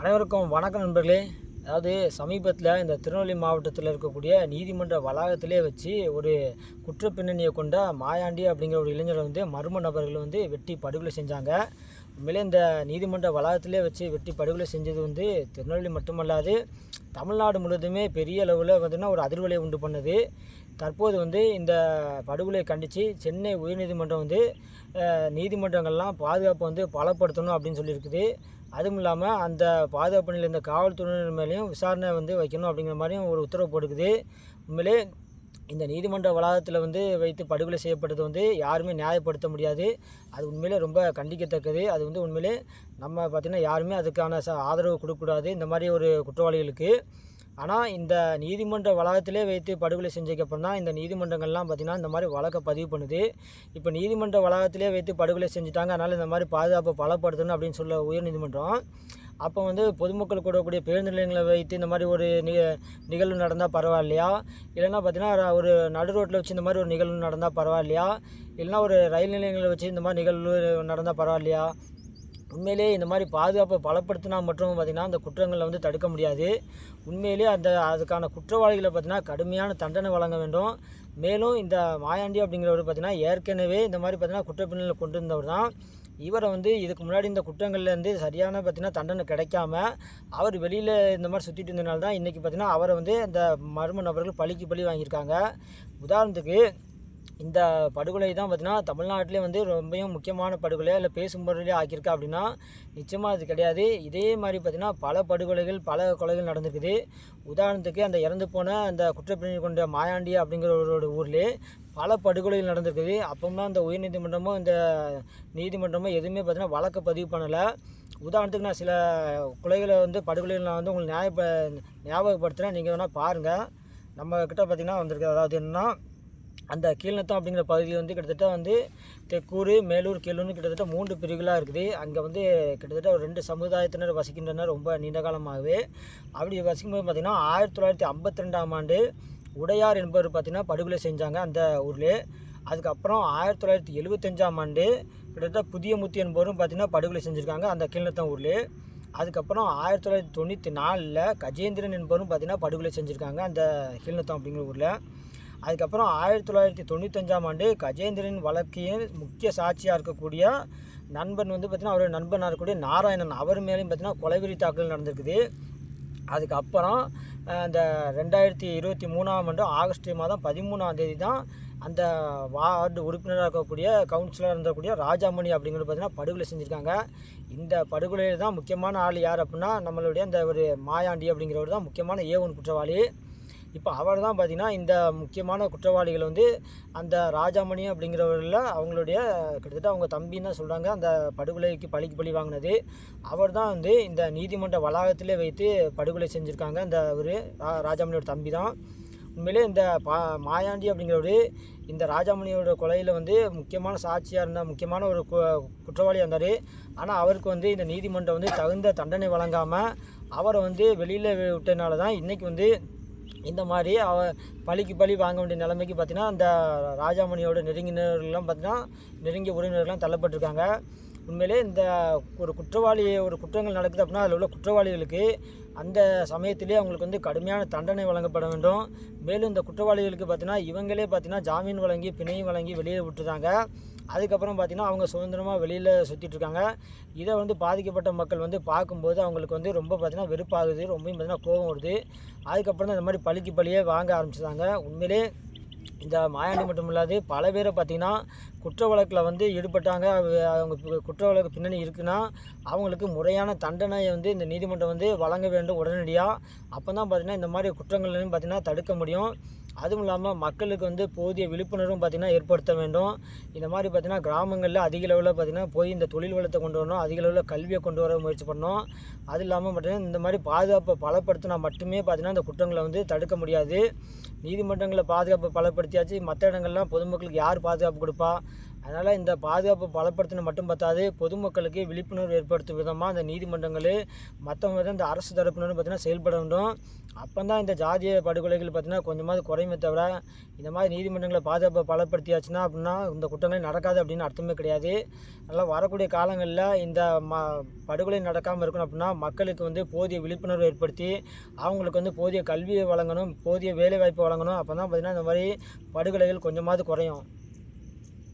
அனைவருக்கும் வணக்கம் நண்பர்களே. அதாவது சமீபத்தில் இந்த திருநெல்வேலி மாவட்டத்தில் இருக்கக்கூடிய நீதிமன்ற வளாகத்திலே வச்சு ஒரு குற்ற பின்னணியை கொண்ட மாயாண்டி அப்படிங்கிற ஒரு இளைஞரை வந்து மர்ம நபர்கள் வந்து வெட்டி படுகொலை செஞ்சாங்க. உண்மையிலே இந்த நீதிமன்ற வளாகத்திலே வச்சு வெட்டி படுகொலை செஞ்சது வந்து திருநெல்வேலி மட்டுமல்லாது தமிழ்நாடு முழுவதுமே பெரிய அளவில் பார்த்திங்கன்னா ஒரு அதிர்வலை உண்டு பண்ணுது. தற்போது வந்து இந்த படுகொலை கண்டித்து சென்னை உயர்நீதிமன்றம் வந்து நீதிமன்றங்கள்லாம் பாதுகாப்பை வந்து பலப்படுத்தணும் அப்படின்னு சொல்லியிருக்குது. அதுவும் இல்லாமல் அந்த பாதுகாப்பு நிலையில் இந்த காவல்துறையினர் மேலேயும் விசாரணை வந்து வைக்கணும் அப்படிங்கிற மாதிரியும் ஒரு உத்தரவு போட்டுக்குது. உண்மையிலே இந்த நீதிமன்ற வளாகத்தில் வந்து வைத்து படுகொலை செய்யப்பட்டது வந்து யாருமே நியாயப்படுத்த முடியாது. அது உண்மையிலே ரொம்ப கண்டிக்கத்தக்கது. அது வந்து உண்மையிலே நம்ம பார்த்திங்கன்னா யாருமே அதுக்கான ச ஆதரவு கொடுக்கக்கூடாது. இந்த மாதிரி ஒரு குற்றவாளிகளுக்கு. ஆனால் இந்த நீதிமன்ற வளாகத்திலே வைத்து படுகொலை செஞ்சதுக்கப்புறம் தான் இந்த நீதிமன்றங்கள்லாம் பார்த்திங்கன்னா இந்த மாதிரி வழக்கை பதிவு பண்ணுது. இப்போ நீதிமன்ற வளாகத்திலே வைத்து படுகொலை செஞ்சுட்டாங்க. அதனால் இந்த மாதிரி பாதுகாப்பை பலப்படுத்தணும் அப்படின்னு சொல்ல உயர்நீதிமன்றம் அப்போ வந்து பொதுமக்கள் கூடக்கூடிய பேருந்து நிலையங்களை வைத்து இந்த மாதிரி ஒரு நிக நிகழ்வு நடந்தால் பரவாயில்லையா? இல்லைன்னா பார்த்தீங்கன்னா ஒரு நடு ரோட்டில் வச்சு இந்த மாதிரி ஒரு நிகழ்வு நடந்தால் பரவாயில்லையா? இல்லைன்னா ஒரு ரயில் நிலையங்களை வச்சு இந்த மாதிரி நிகழ்வு நடந்தால் பரவாயில்லையா? உண்மையிலே இந்த மாதிரி பாதுகாப்பை பலப்படுத்தினா மட்டும் பார்த்திங்கன்னா அந்த குற்றங்களை வந்து தடுக்க முடியாது. உண்மையிலே அந்த அதுக்கான குற்றவாளிகளை பார்த்திங்கன்னா கடுமையான தண்டனை வழங்க வேண்டும். மேலும் இந்த மாயாண்டி அப்படிங்கிறவர் பார்த்திங்கன்னா ஏற்கனவே இந்த மாதிரி பார்த்திங்கன்னா குற்றப்பின்னலை கொண்டு இருந்தவர் தான். இவரை வந்து இதுக்கு முன்னாடி இந்த குற்றங்கள்லேருந்து சரியான பார்த்திங்கன்னா தண்டனை கிடைக்காம அவர் வெளியில் இந்த மாதிரி சுற்றிட்டு இருந்தனால தான் இன்றைக்கி பார்த்தீங்கன்னா அவரை வந்து அந்த மர்ம நபர்கள் பழிக்கு பழி வாங்கியிருக்காங்க. உதாரணத்துக்கு இந்த படுகொலை தான் பார்த்தீங்கன்னா தமிழ்நாட்டிலே வந்து ரொம்பவும் முக்கியமான படுகொலை இல்லை பேசும் பொருளே ஆக்கியிருக்கா அப்படின்னா நிச்சயமாக அது கிடையாது. இதே மாதிரி பார்த்திங்கன்னா பல படுகொலைகள் பல கொலைகள் நடந்திருக்குது. உதாரணத்துக்கு அந்த இறந்து போன அந்த குற்றப்பிரிவு கொண்ட மாயாண்டி அப்படிங்கிற ஒரு ஊர்லேயே பல படுகொலைகள் நடந்திருக்குது. அப்போம்னா இந்த உயர்நீதிமன்றமோ இந்த நீதிமன்றமோ எதுவுமே பார்த்திங்கன்னா வழக்கை பதிவு பண்ணலை. உதாரணத்துக்கு நான் சில கொலைகளை வந்து படுகொலைகள் நான் வந்து உங்களுக்கு நியாயப்ப ஞாபகப்படுத்துகிறேன் நீங்கள் வேணால் பாருங்கள் நம்மக்கிட்ட பார்த்திங்கன்னா வந்திருக்கு. அதாவது என்னன்னா அந்த கீழ்நத்தம் அப்படிங்கிற பகுதி வந்து கிட்டத்தட்ட வந்து தெக்கூர் மேலூர் கீழூர்னு கிட்டத்தட்ட மூன்று பிரிவுகளாக இருக்குது. அங்கே வந்து கிட்டத்தட்ட ஒரு ரெண்டு சமுதாயத்தினர் வசிக்கின்றனர் ரொம்ப நீண்ட காலமாகவே. அப்படி வசிக்கும்போது பார்த்திங்கன்னா ஆயிரத்தி தொள்ளாயிரத்தி ஐம்பத்தி ரெண்டாம் ஆண்டு உடையார் என்பவர் பார்த்திங்கன்னா படுகொலை செஞ்சாங்க அந்த ஊரில் அதுக்கப்புறம் ஆயிரத்தி தொள்ளாயிரத்தி எழுபத்தஞ்சாம் ஆண்டு கிட்டத்தட்ட புதிய முத்தி என்பவரும் பார்த்திங்கன்னா படுகொலை செஞ்சுருக்காங்க அந்த கீழ்நத்தம் ஊரில் அதுக்கப்புறம் ஆயிரத்தி தொள்ளாயிரத்தி தொண்ணூற்றி நாலில் கஜேந்திரன் என்பவரும் பார்த்திங்கன்னா படுகொலை செஞ்சுருக்காங்க அந்த கீழ்நத்தம் அப்படிங்கிற ஊரில். அதுக்கப்புறம் ஆயிரத்தி தொள்ளாயிரத்தி தொண்ணூத்தஞ்சாம் ஆண்டு கஜேந்திரன் வழக்கின் முக்கிய சாட்சியாக இருக்கக்கூடிய நண்பன் வந்து பார்த்திங்கன்னா அவருடைய நண்பனாக இருக்கக்கூடிய நாராயணன். அவர் மேலேயும் பார்த்திங்கன்னா கொலைவெறி தாக்குதல் நடந்திருக்குது. அதுக்கப்புறம் அந்த ரெண்டாயிரத்தி இருபத்தி மூணாம் ஆண்டு ஆகஸ்ட் மாதம் பதிமூணாம் தேதி தான் அந்த வார்டு உறுப்பினராக இருக்கக்கூடிய கவுன்சிலராக இருந்தக்கூடிய ராஜாமணி அப்படிங்கிறது பார்த்திங்கன்னா படுகொலை செஞ்சுருக்காங்க. இந்த படுகொலையில் தான் முக்கியமான ஆள் யார் அப்படின்னா நம்மளுடைய அந்த ஒரு மாயாண்டி அப்படிங்கிறவர் தான் முக்கியமான ஏவன் குற்றவாளி. இப்போ அவர் தான் பார்த்திங்கன்னா இந்த முக்கியமான குற்றவாளிகள் வந்து அந்த ராஜாமணி அப்படிங்கிறவரில் அவங்களுடைய கிட்டத்தட்ட அவங்க தம்பின்னு தான் சொல்கிறாங்க அந்த படுகொலைக்கு பழிக்கு பழி வாங்கினது. அவர் தான் வந்து இந்த நீதிமன்ற வளாகத்திலே வைத்து படுகொலை செஞ்சுருக்காங்க. அந்த ஒரு ரா- ராஜாமணியோட தம்பி தான். உண்மையிலே இந்த பா மாயாண்டி அப்படிங்கிறவரு இந்த ராஜாமணியோட கொலையில் வந்து முக்கியமான சாட்சியாக இருந்தால் முக்கியமான ஒரு கு- குற்றவாளியாக இருந்தார். ஆனால் அவருக்கு வந்து இந்த நீதிமன்றம் வந்து தகுந்த தண்டனை வழங்காமல் அவரை வந்து வெளியில் விட்டதுனால தான் இன்றைக்கி வந்து இந்த மாதிரி அவ பழிக்கு பழி வாங்க வேண்டிய நிலைமைக்கு பார்த்தீங்கன்னா அந்த ராஜாமணியோட நெருங்கினர்கள்லாம் பார்த்தீங்கன்னா நெருங்கிய உறவினர்கள்லாம் தள்ளப்பட்டிருக்காங்க. உண்மையிலே இந்த ஒரு குற்றவாளி ஒரு குற்றங்கள் நடக்குது அப்படின்னா அதில் உள்ள குற்றவாளிகளுக்கு அந்த சமயத்திலே அவங்களுக்கு வந்து கடுமையான தண்டனை வழங்கப்பட வேண்டும். மேலும் இந்த குற்றவாளிகளுக்கு பார்த்தீங்கன்னா இவங்களே பார்த்தீங்கன்னா ஜாமீன் வழங்கி பிணையும் வழங்கி வெளியே விட்டுறாங்க அதுக்கப்புறம் பார்த்திங்கன்னா அவங்க சுதந்திரமாக வெளியில் சுற்றிட்டு இருக்காங்க. இதை வந்து பாதிக்கப்பட்ட மக்கள் வந்து பார்க்கும்போது அவங்களுக்கு வந்து ரொம்ப பார்த்திங்கன்னா வெறுப்பாகுது. ரொம்பவும் பார்த்திங்கன்னா கோபம் வருது. அதுக்கப்புறம் தான் இந்த மாதிரி பழிக்கு பழியே வாங்க ஆரம்பிச்சிட்டாங்க. உண்மையிலே இந்த மாயாண்டி மட்டும் இல்லாது பல பேரை பார்த்திங்கன்னா குற்ற வழக்கில் வந்து ஈடுபட்டாங்க. அவங்க குற்ற வழக்கு பின்னணி இருக்குன்னா அவங்களுக்கு முறையான தண்டனையை வந்து இந்த நீதிமன்றம் வந்து வழங்க வேண்டும் உடனடியாக அப்போ தான் பார்த்திங்கன்னா இந்த மாதிரி குற்றங்களையும் பார்த்தீங்கன்னா தடுக்க முடியும். அதுவும் இல்லாமல் மக்களுக்கு வந்து போதிய விழிப்புணர்வும் பார்த்திங்கன்னா ஏற்படுத்த வேண்டும். இந்த மாதிரி பார்த்திங்கன்னா கிராமங்களில் அதிக லெவலில் பார்த்திங்கன்னா போய் இந்த தொழில் வளத்தை கொண்டு வரணும் அதிக அளவில் கல்வியை கொண்டு வர முயற்சி பண்ணணும். அது இல்லாமல் பார்த்திங்கன்னா இந்த மாதிரி பாதுகாப்பை பலப்படுத்தினா மட்டுமே பார்த்திங்கன்னா இந்த குற்றங்களை வந்து தடுக்க முடியாது. நீதிமன்றங்களை பாதுகாப்பை பலப்படுத்தியாச்சு. மற்ற இடங்கள்லாம் பொதுமக்களுக்கு யார் பாதுகாப்பு கொடுப்பா? அதனால் இந்த பாதுகாப்பு பலப்படுத்தின மட்டும் பார்த்தாது பொதுமக்களுக்கு விழிப்புணர்வு ஏற்படுத்தும் விதமாக இந்த நீதிமன்றங்கள் மற்றவங்க தான் இந்த அரசு தரப்பினரும் பார்த்திங்கன்னா செயல்பட வேண்டும். அப்போ தான் இந்த ஜாதிய படுகொலைகள் பார்த்திங்கன்னா கொஞ்சமாவது குறையுமே தவிர இந்த மாதிரி நீதிமன்றங்களை பாதுகாப்பை பலப்படுத்தியாச்சுன்னா அப்படின்னா இந்த குற்றங்கள் நடக்காது அப்படின்னு அர்த்தமே கிடையாது. அதனால் வரக்கூடிய காலங்களில் இந்த ம படுகொலை நடக்காமல் இருக்கணும் அப்படின்னா மக்களுக்கு வந்து போதிய விழிப்புணர்வு ஏற்படுத்தி அவங்களுக்கு வந்து போதிய கல்வியை வழங்கணும் போதிய வேலைவாய்ப்பு வழங்கணும். அப்போ தான் பார்த்திங்கன்னா இந்த மாதிரி படுகொலைகள் கொஞ்சமாவது குறையும்.